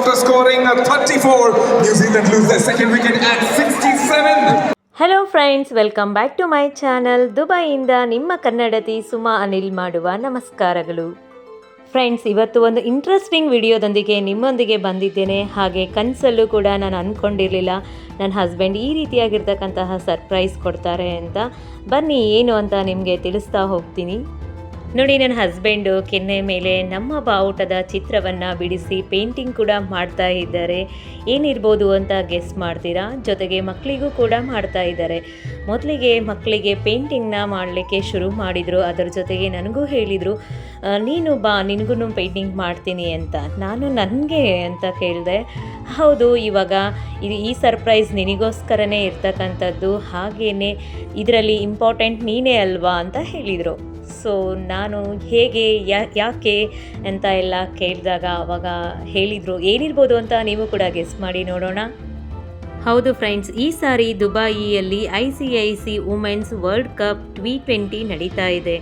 after scoring a 34. New Zealand lose their second wicket at 67. Hello friends welcome back to my channel ದುಬೈಯಿಂದ ನಿಮ್ಮ ಕನ್ನಡತಿ ಸುಮಾ ಅನಿಲ್ ಮಾಡುವ ನಮಸ್ಕಾರಗಳು. Friends ಇವತ್ತು ಒಂದು ಇಂಟ್ರೆಸ್ಟಿಂಗ್ ವಿಡಿಯೋದೊಂದಿಗೆ ನಿಮ್ಮೊಂದಿಗೆ ಬಂದಿದ್ದೇನೆ. ಹಾಗೆ ಕನಸಲ್ಲೂ ಕೂಡ ನಾನು ಅಂದ್ಕೊಂಡಿರಲಿಲ್ಲ ನನ್ನ ಹಸ್ಬೆಂಡ್ ಈ ರೀತಿಯಾಗಿರ್ತಕ್ಕಂತಹ ಸರ್ಪ್ರೈಸ್ ಕೊಡ್ತಾರೆ ಅಂತ. ಬನ್ನಿ, ಏನು ಅಂತ ನಿಮಗೆ ತಿಳಿಸ್ತಾ ಹೋಗ್ತೀನಿ. ನೋಡಿ, ನನ್ನ ಹಸ್ಬೆಂಡು ಕೆನ್ನೆ ಮೇಲೆ ನಮ್ಮ ಬಾವುಟದ ಚಿತ್ರವನ್ನು ಬಿಡಿಸಿ ಪೇಂಟಿಂಗ್ ಕೂಡ ಮಾಡ್ತಾ ಇದ್ದಾರೆ. ಏನಿರ್ಬೋದು ಅಂತ ಗೆಸ್ ಮಾಡ್ತೀರಾ? ಜೊತೆಗೆ ಮಕ್ಕಳಿಗೂ ಕೂಡ ಮಾಡ್ತಾ ಇದ್ದಾರೆ. ಮೊದಲಿಗೆ ಮಕ್ಕಳಿಗೆ ಪೇಂಟಿಂಗ್ನ ಮಾಡಲಿಕ್ಕೆ ಶುರು ಮಾಡಿದರು. ಅದರ ಜೊತೆಗೆ ನನಗೂ ಹೇಳಿದರು ನೀನು ಬಾ ನಿನಗೂ ಪೇಂಟಿಂಗ್ ಮಾಡ್ತೀನಿ ಅಂತ. ನಾನು ನನಗೆ ಅಂತ ಕೇಳಿದೆ, ಹೌದು, ಇವಾಗ ಇದು ಈ ಸರ್ಪ್ರೈಸ್ ನಿನಗೋಸ್ಕರನೇ ಇರ್ತಕ್ಕಂಥದ್ದು. ಹಾಗೇ ಇದರಲ್ಲಿ ಇಂಪಾರ್ಟೆಂಟ್ ನೀನೇ ಅಲ್ವಾ? ಅಂತ ಹೇಳಿದರು. ಸೊ ನಾನು ಹೇಗೆ ಯಾಕೆ ಅಂತ ಎಲ್ಲ ಕೇಳಿದಾಗ ಅವಾಗ ಹೇಳಿದರು, ಏನಿರ್ಬೋದು ಅಂತ ನೀವು ಕೂಡ ಗೆಸ್ ಮಾಡಿ ನೋಡೋಣ. ಹೌದು ಫ್ರೆಂಡ್ಸ್ ಈ ಸಾರಿ ದುಬಾಯಿಯಲ್ಲಿ I C I C women's world cup T twenty ನಡೀತಾ ಇದೆ.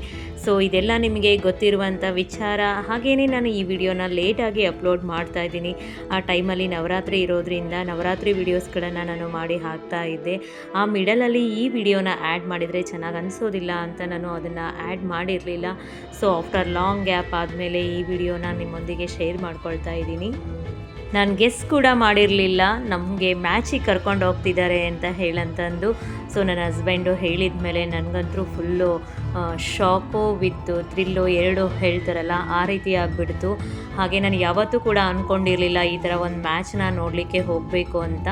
ಸೊ ಇದೆಲ್ಲ ನಿಮಗೆ ಗೊತ್ತಿರುವಂಥ ವಿಚಾರ. ಹಾಗೆಯೇ ನಾನು ಈ ವಿಡಿಯೋನ ಲೇಟಾಗಿ ಅಪ್ಲೋಡ್ ಮಾಡ್ತಾ ಇದ್ದೀನಿ. ಆ ಟೈಮಲ್ಲಿ ನವರಾತ್ರಿ ಇರೋದ್ರಿಂದ ನವರಾತ್ರಿ ವಿಡಿಯೋಸ್ಗಳನ್ನು ನಾನು ಮಾಡಿ ಹಾಕ್ತಾ ಇದ್ದೆ. ಆ ಮಿಡಲಲ್ಲಿ ಈ ವಿಡಿಯೋನ ಆ್ಯಡ್ ಮಾಡಿದರೆ ಚೆನ್ನಾಗಿ ಅನಿಸೋದಿಲ್ಲ ಅಂತ ನಾನು ಅದನ್ನು ಆ್ಯಡ್ ಮಾಡಿರಲಿಲ್ಲ. ಸೊ ಆಫ್ಟರ್ ಲಾಂಗ್ ಗ್ಯಾಪ್ ಆದಮೇಲೆ ಈ ವಿಡಿಯೋನ ನಿಮ್ಮೊಂದಿಗೆ ಶೇರ್ ಮಾಡ್ಕೊಳ್ತಾ ಇದ್ದೀನಿ. ನಾನು ಗೆಸ್ ಕೂಡ ಮಾಡಿರಲಿಲ್ಲ. ನಮಗೆ ಮ್ಯಾಚಿಗೆ ಕರ್ಕೊಂಡು ಹೋಗ್ತಿದ್ದಾರೆ ಅಂತ ಹೇಳಂತಂದು. ಸೊ ನನ್ನ ಹಸ್ಬೆಂಡು ಹೇಳಿದ ಮೇಲೆ ನನಗಂತೂ ಫುಲ್ಲು ಶಾಕು ವಿತ್ತು ಥ್ರಿಲ್ಲು ಎರಡು ಹೇಳ್ತಾರಲ್ಲ, ಆ ರೀತಿ ಆಗಿಬಿಡ್ತು. ಹಾಗೆ ನಾನು ಯಾವತ್ತೂ ಕೂಡ ಅಂದ್ಕೊಂಡಿರಲಿಲ್ಲ ಈ ಥರ ಒಂದು ಮ್ಯಾಚ್ನ ನೋಡಲಿಕ್ಕೆ ಹೋಗಬೇಕು ಅಂತ.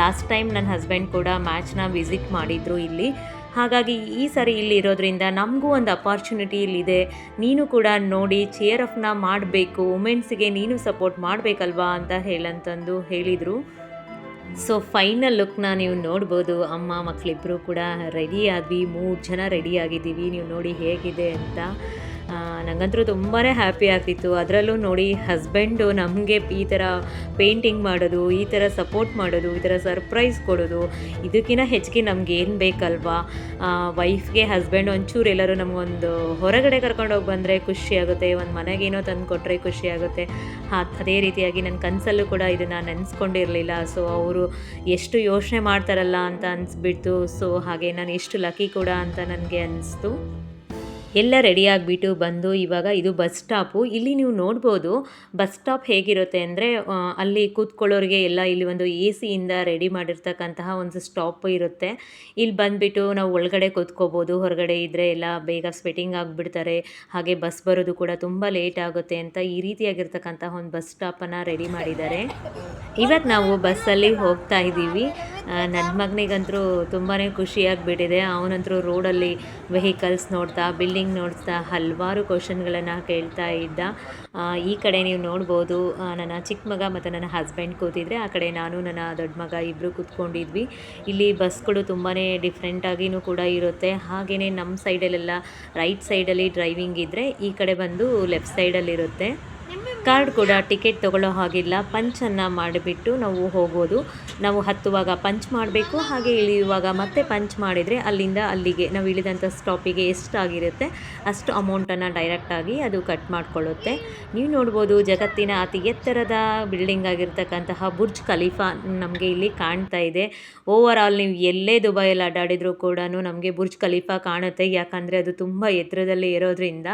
ಲಾಸ್ಟ್ ಟೈಮ್ ನನ್ನ ಹಸ್ಬೆಂಡ್ ಕೂಡ ಮ್ಯಾಚ್ನ ವಿಸಿಟ್ ಮಾಡಿದರು ಇಲ್ಲಿ. ಹಾಗಾಗಿ ಈ ಸರಿ ಇಲ್ಲಿ ಇರೋದ್ರಿಂದ ನಮಗೂ ಒಂದು ಅಪಾರ್ಚುನಿಟಿ ಇಲ್ಲಿದೆ ನೀನು ಕೂಡ ನೋಡಿ ಚೇರ್ ಅಫ್ನ ಮಾಡಬೇಕು ವುಮೆನ್ಸ್ಗೆ ನೀನು ಸಪೋರ್ಟ್ ಮಾಡಬೇಕಲ್ವಾ ಅಂತ ಹೇಳಂತಂದು ಹೇಳಿದರು. ಸೊ ಫೈನಲ್ ಲುಕ್ನ ನೀವು ನೋಡ್ಬೋದು. ಅಮ್ಮ ಮಕ್ಕಳಿಬ್ಬರು ಕೂಡ ರೆಡಿ ಆದ್ವಿ. ಮೂರು ಜನ ರೆಡಿ ಆಗಿದ್ದೀವಿ. ನೀವು ನೋಡಿ ಹೇಗಿದೆ ಅಂತ. ಆ, ನಂಗಂತೂ ತುಂಬಾ ಹ್ಯಾಪಿ ಆಗ್ತಿತ್ತು. ಅದರಲ್ಲೂ ನೋಡಿ ಹಸ್ಬೆಂಡು ನಮಗೆ ಈ ಥರ ಪೇಂಟಿಂಗ್ ಮಾಡೋದು ಈ ಥರ ಸಪೋರ್ಟ್ ಮಾಡೋದು ಈ ಥರ ಸರ್ಪ್ರೈಸ್ ಕೊಡೋದು ಇದಕ್ಕಿಂತ ಹೆಚ್ಚಿಗೆ ನಮ್ಗೆ ಏನು ಬೇಕಲ್ವಾ? ವೈಫ್ಗೆ ಹಸ್ಬೆಂಡ್ ಒಂಚೂರು ಎಲ್ಲರೂ ನಮಗೊಂದು ಹೊರಗಡೆ ಕರ್ಕೊಂಡು ಹೋಗಿ ಬಂದರೆ ಖುಷಿ ಆಗುತ್ತೆ ಒಂದು ಮನೆಗೇನೋ ತಂದು ಕೊಟ್ಟರೆ ಖುಷಿ ಆಗುತ್ತೆ. ಅದೇ ರೀತಿಯಾಗಿ ನನ್ನ ಕನಸಲ್ಲೂ ಕೂಡ ಇದನ್ನು ನೆನೆಸ್ಕೊಂಡಿರಲಿಲ್ಲ. ಸೊ ಅವರು ಎಷ್ಟು ಯೋಚನೆ ಮಾಡ್ತಾರಲ್ಲ ಅಂತ ಅನಿಸ್ಬಿಡ್ತು. ಸೊ ಹಾಗೆ ನಾನು ಎಷ್ಟು ಲಕ್ಕಿ ಕೂಡ ಅಂತ ನನಗೆ ಅನಿಸ್ತು. ಎಲ್ಲ ರೆಡಿ ಆಗಿಬಿಟ್ಟು ಬಂದು ಇವಾಗ ಇದು ಬಸ್ ಸ್ಟಾಪು ಇಲ್ಲಿ ನೀವು ನೋಡ್ಬೋದು ಬಸ್ ಸ್ಟಾಪ್ ಹೇಗಿರುತ್ತೆ ಅಂದರೆ ಅಲ್ಲಿ ಕೂತ್ಕೊಳ್ಳೋರಿಗೆ ಎಲ್ಲ ಇಲ್ಲಿ ಒಂದು ಎ ಸಿಯಿಂದ ರೆಡಿ ಮಾಡಿರ್ತಕ್ಕಂತಹ ಒಂದು ಸ್ಟಾಪ್ ಇರುತ್ತೆ. ಇಲ್ಲಿ ಬಂದುಬಿಟ್ಟು ನಾವು ಒಳಗಡೆ ಕೂತ್ಕೋಬೋದು, ಹೊರಗಡೆ ಇದ್ದರೆ ಎಲ್ಲ ಬೇಗ ಸ್ವೆಟಿಂಗ್ ಆಗಿಬಿಡ್ತಾರೆ, ಹಾಗೆ ಬಸ್ ಬರೋದು ಕೂಡ ತುಂಬ ಲೇಟ್ ಆಗುತ್ತೆ ಅಂತ ಈ ರೀತಿಯಾಗಿರ್ತಕ್ಕಂತಹ ಒಂದು ಬಸ್ ಸ್ಟಾಪನ್ನು ರೆಡಿ ಮಾಡಿದ್ದಾರೆ. ಇವತ್ತು ನಾವು ಬಸ್ಸಲ್ಲಿ ಹೋಗ್ತಾ ಇದ್ದೀವಿ. ನನ್ನ ಮಗನಿಗಂತರೂ ತುಂಬಾ ಖುಷಿಯಾಗಿಬಿಟ್ಟಿದೆ. ಅವನಂತರೂ ರೋಡಲ್ಲಿ ವೆಹಿಕಲ್ಸ್ ನೋಡ್ತಾ, ಬಿಲ್ಡಿಂಗ್ ನೋಡ್ತಾ, ಹಲವಾರು ಕ್ವಶನ್ಗಳನ್ನು ಕೇಳ್ತಾ ಇದ್ದ. ಈ ಕಡೆ ನೀವು ನೋಡ್ಬೋದು ನನ್ನ ಚಿಕ್ಕ ಮಗ ಮತ್ತು ನನ್ನ ಹಸ್ಬೆಂಡ್ ಕೂತಿದ್ರೆ, ಆ ಕಡೆ ನಾನು, ನನ್ನ ದೊಡ್ಡ ಮಗ ಇಬ್ಬರು ಕೂತ್ಕೊಂಡಿದ್ವಿ. ಇಲ್ಲಿ ಬಸ್ಗಳು ತುಂಬಾ ಡಿಫ್ರೆಂಟಾಗಿನೂ ಕೂಡ ಇರುತ್ತೆ. ಹಾಗೆಯೇ ನಮ್ಮ ಸೈಡಲ್ಲೆಲ್ಲ ರೈಟ್ ಸೈಡಲ್ಲಿ ಡ್ರೈವಿಂಗ್ ಇದ್ದರೆ ಈ ಕಡೆ ಬಂದು ಲೆಫ್ಟ್ ಸೈಡಲ್ಲಿರುತ್ತೆ. ಕಾರ್ಡ್ ಕೂಡ ಟಿಕೆಟ್ ತಗೊಳ್ಳೋ ಹಾಗಿಲ್ಲ ಪಂಚನ್ನು ಮಾಡಿಬಿಟ್ಟು ನಾವು ಹೋಗೋದು. ನಾವು ಹತ್ತುವಾಗ ಪಂಚ್ ಮಾಡಬೇಕು. ಹಾಗೆ ಇಳಿಯುವಾಗ ಮತ್ತೆ ಪಂಚ್ ಮಾಡಿದರೆ ಅಲ್ಲಿಂದ ಅಲ್ಲಿಗೆ ನಾವು ಇಳಿದಂಥ ಸ್ಟಾಪಿಗೆ ಎಷ್ಟು ಆಗಿರುತ್ತೆ ಅಷ್ಟು ಅಮೌಂಟನ್ನು ಡೈರೆಕ್ಟಾಗಿ ಅದು ಕಟ್ ಮಾಡಿಕೊಳ್ಳುತ್ತೆ. ನೀವು ನೋಡ್ಬೋದು ಜಗತ್ತಿನ ಅತಿ ಎತ್ತರದ ಬಿಲ್ಡಿಂಗ್ ಆಗಿರ್ತಕ್ಕಂತಹ ಬುರ್ಜ್ ಖಲೀಫಾ ನಮಗೆ ಇಲ್ಲಿ ಕಾಣ್ತಾ ಇದೆ. ಓವರ್ ಆಲ್ ನೀವು ಎಲ್ಲೇ ದುಬೈಯಲ್ಲಿ ಅಡ್ಡಾಡಿದ್ರು ಕೂಡ ನಮಗೆ ಬುರ್ಜ್ ಖಲೀಫಾ ಕಾಣುತ್ತೆ. ಯಾಕಂದರೆ ಅದು ತುಂಬ ಎತ್ತರದಲ್ಲಿ ಇರೋದ್ರಿಂದ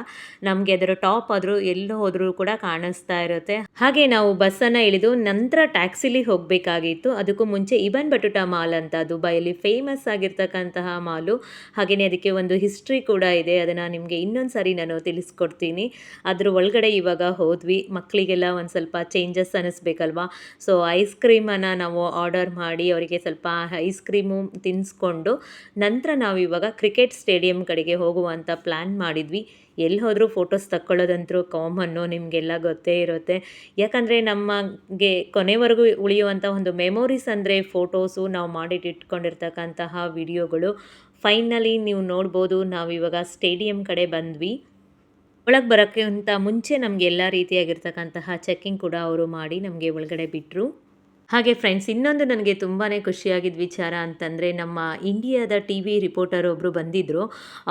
ನಮಗೆ ಅದರ ಟಾಪ್ ಆದರೂ ಎಲ್ಲೂ ಹೋದರೂ ಕೂಡ ಕಾಣಿಸ್ತಾ ಇರುತ್ತೆ. ಹಾಗೆ ನಾವು ಬಸ್ಸನ್ನು ಇಳಿದು ನಂತರ ಟ್ಯಾಕ್ಸಿಲಿ ಹೋಗಬೇಕಾಗಿತ್ತು. ಅದಕ್ಕೂ ಮುಂಚೆ ಇಬನ್ ಬಟುಟಾ ಮಾಲ್ ಅಂತ ದುಬೈಯಲ್ಲಿ ಫೇಮಸ್ ಆಗಿರ್ತಕ್ಕಂತಹ ಮಾಲು. ಹಾಗೆಯೇ ಅದಕ್ಕೆ ಒಂದು ಹಿಸ್ಟ್ರಿ ಕೂಡ ಇದೆ. ಅದನ್ನು ನಿಮಗೆ ಇನ್ನೊಂದು ಸಾರಿ ನಾನು ತಿಳಿಸ್ಕೊಡ್ತೀನಿ. ಅದ್ರ ಒಳಗಡೆ ಇವಾಗ ಹೋದ್ವಿ. ಮಕ್ಕಳಿಗೆಲ್ಲ ಒಂದು ಸ್ವಲ್ಪ ಚೇಂಜಸ್ ಅನ್ನಿಸ್ಬೇಕಲ್ವಾ ಸೊ ಐಸ್ ಕ್ರೀಮನ್ನು ನಾವು ಆರ್ಡರ್ ಮಾಡಿ ಅವರಿಗೆ ಸ್ವಲ್ಪ ಐಸ್ ಕ್ರೀಮು ತಿನ್ನಿಸ್ಕೊಂಡು ನಂತರ ನಾವು ಇವಾಗ ಕ್ರಿಕೆಟ್ ಸ್ಟೇಡಿಯಂ ಕಡೆಗೆ ಹೋಗುವಂಥ ಪ್ಲ್ಯಾನ್ ಮಾಡಿದ್ವಿ. ಎಲ್ಲಿ ಹೋದರೂ ಫೋಟೋಸ್ ತಕ್ಕೊಳ್ಳೋದಂತರೂ ಕಾಮನ್ನು ನಿಮಗೆಲ್ಲ ಗೊತ್ತೇ ಇರುತ್ತೆ. ಯಾಕಂದರೆ ನಮಗೆ ಕೊನೆವರೆಗೂ ಉಳಿಯುವಂಥ ಒಂದು ಮೆಮೊರೀಸ್ ಅಂದರೆ ಫೋಟೋಸು ನಾವು ಮಾಡಿಟ್ಟಿಟ್ಕೊಂಡಿರ್ತಕ್ಕಂತಹ ವಿಡಿಯೋಗಳು. ಫೈನಲಿ ನೀವು ನೋಡ್ಬೋದು, ನಾವು ಇವಾಗ ಸ್ಟೇಡಿಯಂ ಕಡೆ ಬಂದ್ವಿ. ಒಳಗೆ ಬರೋಕ್ಕಿಂತ ಮುಂಚೆ ನಮಗೆ ಎಲ್ಲ ರೀತಿಯಾಗಿರ್ತಕ್ಕಂತಹ ಚೆಕ್ಕಿಂಗ್ ಕೂಡ ಅವರು ಮಾಡಿ ನಮಗೆ ಒಳಗಡೆ ಬಿಟ್ಟರು ಹಾಗೆ ಫ್ರೆಂಡ್ಸ್ ಇನ್ನೊಂದು ನನಗೆ ತುಂಬಾ ಖುಷಿಯಾಗಿದ್ದ ವಿಚಾರ ಅಂತಂದರೆ ನಮ್ಮ ಇಂಡಿಯಾದ ಟಿ ವಿ ರಿಪೋರ್ಟರ್ ಒಬ್ಬರು ಬಂದಿದ್ದರು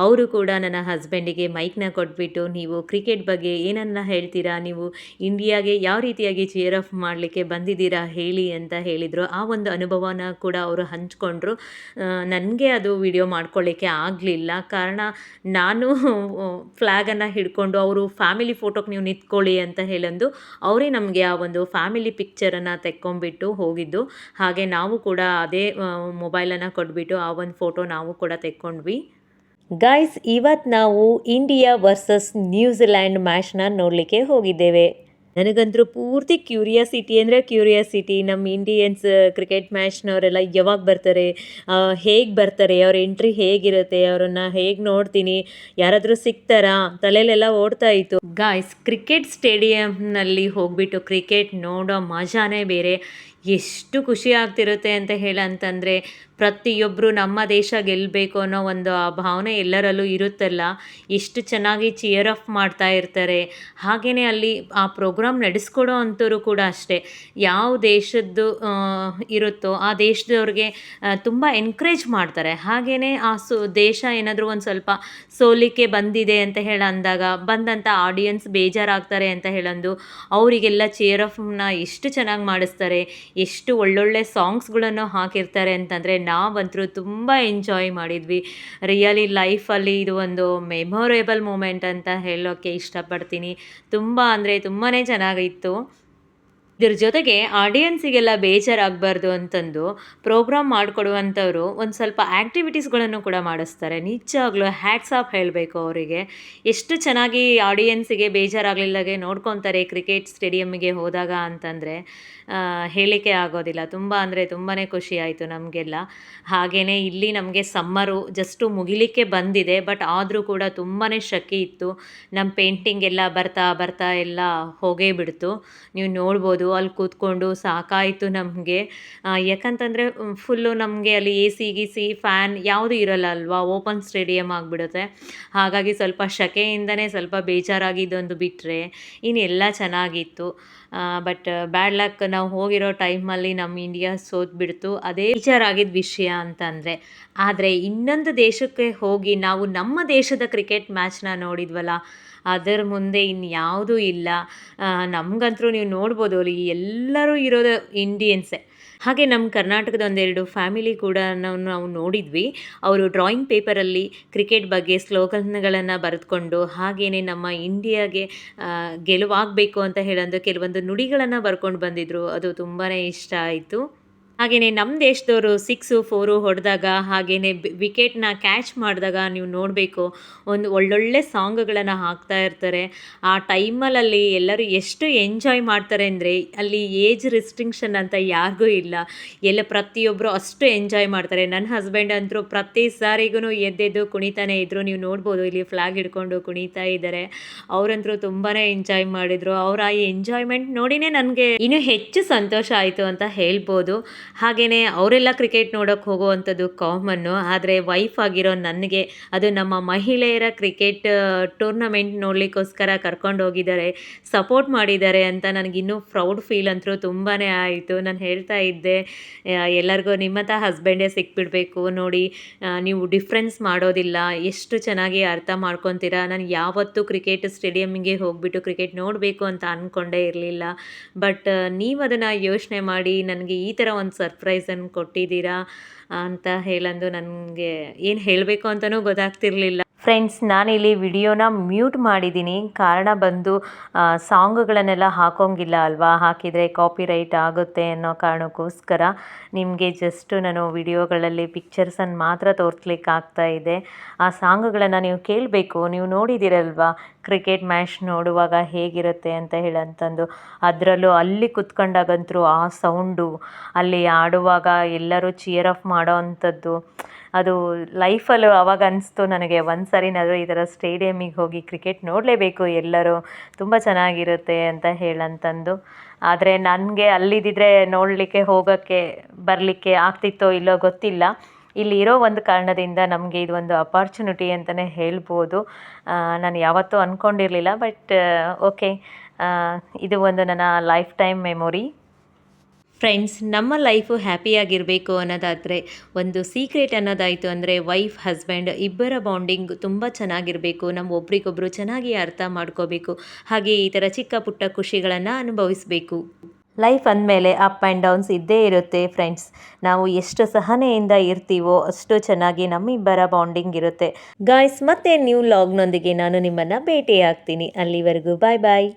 ಅವರು ಕೂಡ ನನ್ನ ಹಸ್ಬೆಂಡಿಗೆ ಮೈಕ್ನ ಕೊಟ್ಬಿಟ್ಟು, ನೀವು ಕ್ರಿಕೆಟ್ ಬಗ್ಗೆ ಏನನ್ನ ಹೇಳ್ತೀರಾ? ನೀವು ಇಂಡಿಯಾಗೆ ಯಾವ ರೀತಿಯಾಗಿ ಚೇರ್ ಆಫ್ ಮಾಡಲಿಕ್ಕೆ ಬಂದಿದ್ದೀರಾ? ಹೇಳಿ ಅಂತ ಹೇಳಿದರು. ಆ ಒಂದು ಅನುಭವನ ಕೂಡ ಅವರು ಹಂಚ್ಕೊಂಡ್ರು. ನನಗೆ ಅದು ವಿಡಿಯೋ ಮಾಡ್ಕೊಳ್ಳಿಕ್ಕೆ ಆಗಲಿಲ್ಲ. ಕಾರಣ ನಾನು ಫ್ಲ್ಯಾಗನ್ನು ಹಿಡ್ಕೊಂಡು, ಅವರು ಫ್ಯಾಮಿಲಿ ಫೋಟೋಗೆ ನೀವು ನಿಂತ್ಕೊಳ್ಳಿ ಅಂತ ಹೇಳಂದು, ಅವರೇ ನಮಗೆ ಆ ಒಂದು ಫ್ಯಾಮಿಲಿ ಪಿಕ್ಚರನ್ನು ತೆಕ್ಕೊಂಬಿಟ್ಟು ಹೋಗಿದ್ದು. ಹಾಗೆ ನಾವು ಕೂಡ ಅದೇ ಮೊಬೈಲನ್ನು ಕೊಟ್ಬಿಟ್ಟು ಆ ಒಂದು ಫೋಟೋ ನಾವು ಕೂಡ ತೆಕ್ಕೊಂಡ್ವಿ. ಗಾಯ್ಸ್ ಇವತ್ತು ನಾವು ಇಂಡಿಯಾ ವರ್ಸಸ್ ನ್ಯೂಜಿಲ್ಯಾಂಡ್ ಮ್ಯಾಚ್ನ ನೋಡಲಿಕ್ಕೆ ಹೋಗಿದ್ದೇವೆ. ನನಗಂತರೂ ಪೂರ್ತಿ ಕ್ಯೂರಿಯಾಸಿಟಿ ಅಂದರೆ ಕ್ಯೂರಿಯಾಸಿಟಿ ನಮ್ಮ ಇಂಡಿಯನ್ಸ್ ಕ್ರಿಕೆಟ್ ಮ್ಯಾಚ್ನವರೆಲ್ಲ ಯಾವಾಗ ಬರ್ತಾರೆ ಹೇಗೆ ಬರ್ತಾರೆ, ಅವ್ರ ಎಂಟ್ರಿ ಹೇಗಿರುತ್ತೆ, ಅವರನ್ನು ಹೇಗೆ ನೋಡ್ತೀನಿ, ಯಾರಾದರೂ ಸಿಗ್ತಾರಾ ತಲೆಯಲ್ಲೆಲ್ಲ ಓಡ್ತಾ ಇತ್ತು. ಗಾಯ್ಸ್ ಕ್ರಿಕೆಟ್ ಸ್ಟೇಡಿಯಂನಲ್ಲಿ ಹೋಗ್ಬಿಟ್ಟು ಕ್ರಿಕೆಟ್ ನೋಡೋ ಮಜಾನೇ ಬೇರೆ. ಎಷ್ಟು ಖುಷಿ ಆಗ್ತಿರುತ್ತೆ ಅಂತ ಹೇಳಂತಂದರೆ ಪ್ರತಿಯೊಬ್ಬರು ನಮ್ಮ ದೇಶ ಗೆಲ್ಲಬೇಕು ಅನ್ನೋ ಒಂದು ಆ ಭಾವನೆ ಎಲ್ಲರಲ್ಲೂ ಇರುತ್ತಲ್ಲ. ಎಷ್ಟು ಚೆನ್ನಾಗಿ ಚಿಯರ್ ಅಪ್ ಮಾಡ್ತಾ ಇರ್ತಾರೆ. ಹಾಗೆಯೇ ಅಲ್ಲಿ ಆ ಪ್ರೋಗ್ರಾಮ್ ನಡೆಸ್ಕೊಡೋ ಅಂಥವ್ರು ಕೂಡ ಅಷ್ಟೇ. ಯಾವ ದೇಶದ್ದು ಇರುತ್ತೋ ಆ ದೇಶದವ್ರಿಗೆ ತುಂಬ ಎನ್ಕರೇಜ್ ಮಾಡ್ತಾರೆ. ಹಾಗೆಯೇ ಆ ಸು, ದೇಶ ಏನಾದರೂ ಒಂದು ಸ್ವಲ್ಪ ಸೋಲಿಕೆ ಬಂದಿದೆ ಅಂತ ಹೇಳಿ ಅಂದಾಗ ಬಂದಂಥ ಆಡಿಯನ್ಸ್ ಬೇಜಾರಾಗ್ತಾರೆ ಅಂತ ಹೇಳಂದು, ಅವರಿಗೆಲ್ಲ ಚಿಯರ್ ಅಫ್ನ ಎಷ್ಟು ಚೆನ್ನಾಗಿ ಮಾಡಿಸ್ತಾರೆ. ಎಷ್ಟು ಒಳ್ಳೊಳ್ಳೆ ಸಾಂಗ್ಸ್ಗಳನ್ನು ಹಾಕಿರ್ತಾರೆ ಅಂತಂದರೆ ನಾವಂತರೂ ತುಂಬ ಎಂಜಾಯ್ ಮಾಡಿದ್ವಿ. ರಿಯಲಿ ಲೈಫಲ್ಲಿ ಇದು ಒಂದು ಮೆಮೊರೇಬಲ್ ಮೂಮೆಂಟ್ ಅಂತ ಹೇಳೋಕ್ಕೆ ಇಷ್ಟಪಡ್ತೀನಿ. ತುಂಬ ಅಂದರೆ ತುಂಬಾ ಚೆನ್ನಾಗಿತ್ತು. ಇದ್ರ ಜೊತೆಗೆ ಆಡಿಯನ್ಸಿಗೆಲ್ಲ ಬೇಜಾರಾಗಬಾರ್ದು ಅಂತಂದು ಪ್ರೋಗ್ರಾಮ್ ಮಾಡಿಕೊಡುವಂಥವ್ರು ಒಂದು ಸ್ವಲ್ಪ ಆ್ಯಕ್ಟಿವಿಟೀಸ್ಗಳನ್ನು ಕೂಡ ಮಾಡಿಸ್ತಾರೆ. ನಿಜವಾಗ್ಲೂ ಹ್ಯಾಟ್ಸ್ ಆಫ್ ಹೇಳಬೇಕು ಅವರಿಗೆ. ಎಷ್ಟು ಚೆನ್ನಾಗಿ ಆಡಿಯನ್ಸಿಗೆ ಬೇಜಾರಾಗಲಿಲ್ಲಗೆ ನೋಡ್ಕೊತಾರೆ ಕ್ರಿಕೆಟ್ ಸ್ಟೇಡಿಯಮ್ಗೆ ಹೋದಾಗ ಅಂತಂದರೆ ಹೇಳಿಕೆ ಆಗೋದಿಲ್ಲ. ತುಂಬ ಅಂದರೆ ತುಂಬಾ ಖುಷಿ ಆಯಿತು ನಮಗೆಲ್ಲ. ಹಾಗೆಯೇ ಇಲ್ಲಿ ನಮಗೆ ಸಮ್ಮರು ಜಸ್ಟು ಮುಗಿಲಿಕ್ಕೆ ಬಂದಿದೆ ಬಟ್ ಆದರೂ ಕೂಡ ತುಂಬಾ ಶೆಕೆ ಇತ್ತು. ನಮ್ಮ ಪೇಂಟಿಂಗ್ ಎಲ್ಲ ಬರ್ತಾ ಬರ್ತಾ ಎಲ್ಲ ಹೋಗೇ ಬಿಡ್ತು. ನೀವು ನೋಡ್ಬೋದು ಅಲ್ಲಿ ಕೂತ್ಕೊಂಡು ಸಾಕಾಯಿತು ನಮಗೆ. ಯಾಕಂತಂದರೆ ಫುಲ್ಲು ನಮಗೆ ಅಲ್ಲಿ ಎ ಸಿ ಗಿ ಸಿ ಫ್ಯಾನ್ ಯಾವುದೂ ಇರಲ್ಲ ಅಲ್ವಾ? ಓಪನ್ ಸ್ಟೇಡಿಯಂ ಆಗಿಬಿಡುತ್ತೆ. ಹಾಗಾಗಿ ಸ್ವಲ್ಪ ಶೆಕೆಯಿಂದನೇ ಸ್ವಲ್ಪ ಬೇಜಾರಾಗಿದ್ದೊಂದು ಬಿಟ್ಟರೆ ಇನ್ನೆಲ್ಲ ಚೆನ್ನಾಗಿತ್ತು. ಬಟ್ ಬ್ಯಾಡ್ ಲಕ್ ನಾವು ಹೋಗಿರೋ ಟೈಮಲ್ಲಿ ನಮ್ಮ ಇಂಡಿಯಾ ಸೋತ್ಬಿಡ್ತು. ಅದೇ ಬೇಜಾರಾಗಿದ್ದ ವಿಷಯ ಅಂತಂದರೆ ಆದರೆ ಇನ್ನೊಂದು ದೇಶಕ್ಕೆ ಹೋಗಿ ನಾವು ನಮ್ಮ ದೇಶದ ಕ್ರಿಕೆಟ್ ಮ್ಯಾಚ್ನ ನೋಡಿದ್ವಲ್ಲ, ಅದರ ಮುಂದೆ ಇನ್ಯಾವುದೂ ಇಲ್ಲ. ನಮಗಂತೂ ನೀವು ನೋಡ್ಬೋದು ಅಲ್ಲಿ ಎಲ್ಲರೂ ಇರೋದು ಇಂಡಿಯನ್ಸೇ ಹಾಗೆ ನಮ್ಮ ಕರ್ನಾಟಕದ ಒಂದೆರಡು ಫ್ಯಾಮಿಲಿ ಕೂಡ ನಾವು ನಾವು ನೋಡಿದ್ವಿ. ಅವರು ಡ್ರಾಯಿಂಗ್ ಪೇಪರಲ್ಲಿ ಕ್ರಿಕೆಟ್ ಬಗ್ಗೆ ಸ್ಲೋಗನ್ಗಳನ್ನು ಬರೆದುಕೊಂಡು ಹಾಗೆಯೇ ನಮ್ಮ ಇಂಡಿಯಾಗೆ ಗೆಲುವಾಗಬೇಕು ಅಂತ ಹೇಳೋದು ಕೆಲವೊಂದು ನುಡಿಗಳನ್ನು ಬರ್ಕೊಂಡು ಬಂದಿದ್ರು. ಅದು ತುಂಬಾ ಇಷ್ಟ ಆಯಿತು. ಹಾಗೆಯೇ ನಮ್ಮ ದೇಶದವರು ಸಿಕ್ಸು ಫೋರು ಹೊಡೆದಾಗ ಹಾಗೆಯೇ ವಿಕೆಟ್ನ ಕ್ಯಾಚ್ ಮಾಡಿದಾಗ ನೀವು ನೋಡಬೇಕು, ಒಂದು ಒಳ್ಳೊಳ್ಳೆ ಸಾಂಗ್ಗಳನ್ನು ಹಾಕ್ತಾ ಇರ್ತಾರೆ. ಆ ಟೈಮಲ್ಲಿ ಎಲ್ಲರೂ ಎಷ್ಟು ಎಂಜಾಯ್ ಮಾಡ್ತಾರೆ ಅಂದರೆ ಅಲ್ಲಿ ಏಜ್ ರಿಸ್ಟ್ರಿಕ್ಷನ್ ಅಂತ ಯಾರಿಗೂ ಇಲ್ಲ. ಎಲ್ಲ ಪ್ರತಿಯೊಬ್ಬರು ಅಷ್ಟು ಎಂಜಾಯ್ ಮಾಡ್ತಾರೆ. ನನ್ನ ಹಸ್ಬೆಂಡ್ ಅಂತರೂ ಪ್ರತಿ ಸಾರಿಗೂ ಎದ್ದೆದ್ದು ಕುಣಿತಾನೆ ಇದ್ದರು ನೀವು ನೋಡ್ಬೋದು, ಇಲ್ಲಿ ಫ್ಲಾಗ್ ಹಿಡ್ಕೊಂಡು ಕುಣಿತಾ ಇದ್ದಾರೆ ಅವರಂತರೂ ತುಂಬಾ ಎಂಜಾಯ್ ಮಾಡಿದರು. ಅವರ ಈ ಎಂಜಾಯ್ಮೆಂಟ್ ನೋಡಿನೇ ನನಗೆ ಇನ್ನೂ ಹೆಚ್ಚು ಸಂತೋಷ ಆಯಿತು ಅಂತ ಹೇಳ್ಬೋದು. ಹಾಗೆಯೇ ಅವರೆಲ್ಲ ಕ್ರಿಕೆಟ್ ನೋಡೋಕ್ಕೆ ಹೋಗುವಂಥದ್ದು ಕಾಮನ್ನು, ಆದರೆ ವೈಫ್ ಆಗಿರೋ ನನಗೆ ಅದು ನಮ್ಮ ಮಹಿಳೆಯರ ಕ್ರಿಕೆಟ್ ಟೂರ್ನಮೆಂಟ್ ನೋಡಲಿಕ್ಕೋಸ್ಕರ ಕರ್ಕೊಂಡು ಹೋಗಿದ್ದಾರೆ ಸಪೋರ್ಟ್ ಮಾಡಿದ್ದಾರೆ ಅಂತ ನನಗಿನ್ನೂ ಪ್ರೌಡ್ ಫೀಲ್ ಅಂತೂ ತುಂಬಾ ಆಯಿತು. ನಾನು ಹೇಳ್ತಾ ಇದ್ದೆ ಎಲ್ಲರಿಗೂ ನಿಮ್ಮಂಥ ಹಸ್ಬೆಂಡೇ ಸಿಕ್ಬಿಡ್ಬೇಕು, ನೋಡಿ ನೀವು ಡಿಫ್ರೆನ್ಸ್ ಮಾಡೋದಿಲ್ಲ, ಎಷ್ಟು ಚೆನ್ನಾಗಿ ಅರ್ಥ ಮಾಡ್ಕೊತೀರಾ, ನಾನು ಯಾವತ್ತೂ ಕ್ರಿಕೆಟ್ ಸ್ಟೇಡಿಯಮ್ಗೆ ಹೋಗ್ಬಿಟ್ಟು ಕ್ರಿಕೆಟ್ ನೋಡಬೇಕು ಅಂತ ಅಂದ್ಕೊಂಡೇ ಇರಲಿಲ್ಲ. ಬಟ್ ನೀವು ಅದನ್ನು ಯೋಚನೆ ಮಾಡಿ, ನನಗೆ ಈ ಥರ ಒಂದು ಸರ್ಪ್ರೈಸನ್ನು ಕೊಟ್ಟಿದ್ದೀರಾ ಅಂತ ಹೇಳಂದು ನನಗೆ ಏನು ಹೇಳಬೇಕು ಅಂತಲೂ ಗೊತ್ತಾಗ್ತಿರ್ಲಿಲ್ಲ. ಫ್ರೆಂಡ್ಸ್ ನಾನಿಲ್ಲಿ ವಿಡಿಯೋನ ಮ್ಯೂಟ್ ಮಾಡಿದ್ದೀನಿ. ಕಾರಣ ಬಂದು ಸಾಂಗ್ಗಳನ್ನೆಲ್ಲ ಹಾಕೋಂಗಿಲ್ಲ ಅಲ್ವಾ? ಹಾಕಿದರೆ ಕಾಪಿರೈಟ್ ಆಗುತ್ತೆ ಅನ್ನೋ ಕಾರಣಕ್ಕೋಸ್ಕರ ನಿಮಗೆ ಜಸ್ಟು ನಾನು ವಿಡಿಯೋಗಳಲ್ಲಿ ಪಿಕ್ಚರ್ಸನ್ನು ಮಾತ್ರ ತೋರಿಸ್ಲಿಕ್ಕೆ ಆಗ್ತಾ ಇದೆ. ಆ ಸಾಂಗ್ಗಳನ್ನು ನೀವು ಕೇಳಬೇಕು. ನೀವು ನೋಡಿದ್ದೀರಲ್ವಾ? ಕ್ರಿಕೆಟ್ ಮ್ಯಾಚ್ ನೋಡುವಾಗ ಹೇಗಿರುತ್ತೆ ಅಂತ ಹೇಳಂತಂದು. ಅದರಲ್ಲೂ ಅಲ್ಲಿ ಕುತ್ಕೊಂಡಾಗಂತೂ ಆ ಸೌಂಡು ಅಲ್ಲಿ ಆಡುವಾಗ ಎಲ್ಲರೂ ಚಿಯರ್ ಆಫ್ ಮಾಡೋ ಅಂಥದ್ದು. ಅದು ಲೈಫಲ್ಲೂ ಅವಾಗ ಅನಿಸ್ತು ನನಗೆ ಒಂದು ಸರಿನಾದರೂ ಈ ಥರ ಸ್ಟೇಡಿಯಮ್ಮಿಗೆ ಹೋಗಿ ಕ್ರಿಕೆಟ್ ನೋಡಲೇಬೇಕು ಎಲ್ಲರೂ, ತುಂಬ ಚೆನ್ನಾಗಿರುತ್ತೆ ಅಂತ ಹೇಳಂತಂದು. ಆದರೆ ನನಗೆ ಅಲ್ಲಿದ್ದಿದ್ರೆ ನೋಡಲಿಕ್ಕೆ, ಹೋಗೋಕ್ಕೆ, ಬರಲಿಕ್ಕೆ ಆಗ್ತಿತ್ತೋ ಇಲ್ಲೋ ಗೊತ್ತಿಲ್ಲ. ಇಲ್ಲಿ ಇರೋ ಒಂದು ಕಾರಣದಿಂದ ನಮಗೆ ಇದು ಒಂದು ಅಪಾರ್ಚುನಿಟಿ ಅಂತಲೇ ಹೇಳ್ಬೋದು. ನಾನು ಯಾವತ್ತೂ ಅಂದ್ಕೊಂಡಿರಲಿಲ್ಲ ಬಟ್ ಓಕೆ ಇದು ಒಂದು ನನ್ನ ಲೈಫ್ ಟೈಮ್ ಮೆಮೊರಿ ಫ್ರೆಂಡ್ಸ್ ನಮ್ಮ ಲೈಫು ಹ್ಯಾಪಿಯಾಗಿರಬೇಕು ಅನ್ನೋದಾದರೆ, ಒಂದು ಸೀಕ್ರೆಟ್ ಅನ್ನೋದಾಯಿತು ಅಂದರೆ ವೈಫ್ ಹಸ್ಬೆಂಡ್ ಇಬ್ಬರ ಬಾಂಡಿಂಗ್ ತುಂಬ ಚೆನ್ನಾಗಿರಬೇಕು. ನಮ್ಮ ಒಬ್ರಿಗೊಬ್ರು ಚೆನ್ನಾಗಿ ಅರ್ಥ ಮಾಡ್ಕೋಬೇಕು. ಹಾಗೆ ಈ ಥರ ಚಿಕ್ಕ ಪುಟ್ಟ ಖುಷಿಗಳನ್ನು ಅನುಭವಿಸಬೇಕು. ಲೈಫ್ ಅಂದಮೇಲೆ ಅಪ್ ಆ್ಯಂಡ್ ಡೌನ್ಸ್ ಇದ್ದೇ ಇರುತ್ತೆ ಫ್ರೆಂಡ್ಸ್ ನಾವು ಎಷ್ಟು ಸಹನೆಯಿಂದ ಇರ್ತೀವೋ ಅಷ್ಟು ಚೆನ್ನಾಗಿ ನಮ್ಮಿಬ್ಬರ ಬಾಂಡಿಂಗ್ ಇರುತ್ತೆ. ಗಾಯ್ಸ್ ಮತ್ತೆ ನ್ಯೂ ಲಾಗ್ನೊಂದಿಗೆ ನಾನು ನಿಮ್ಮನ್ನು ಭೇಟಿಯಾಗ್ತೀನಿ. ಅಲ್ಲಿವರೆಗೂ ಬಾಯ್ ಬಾಯ್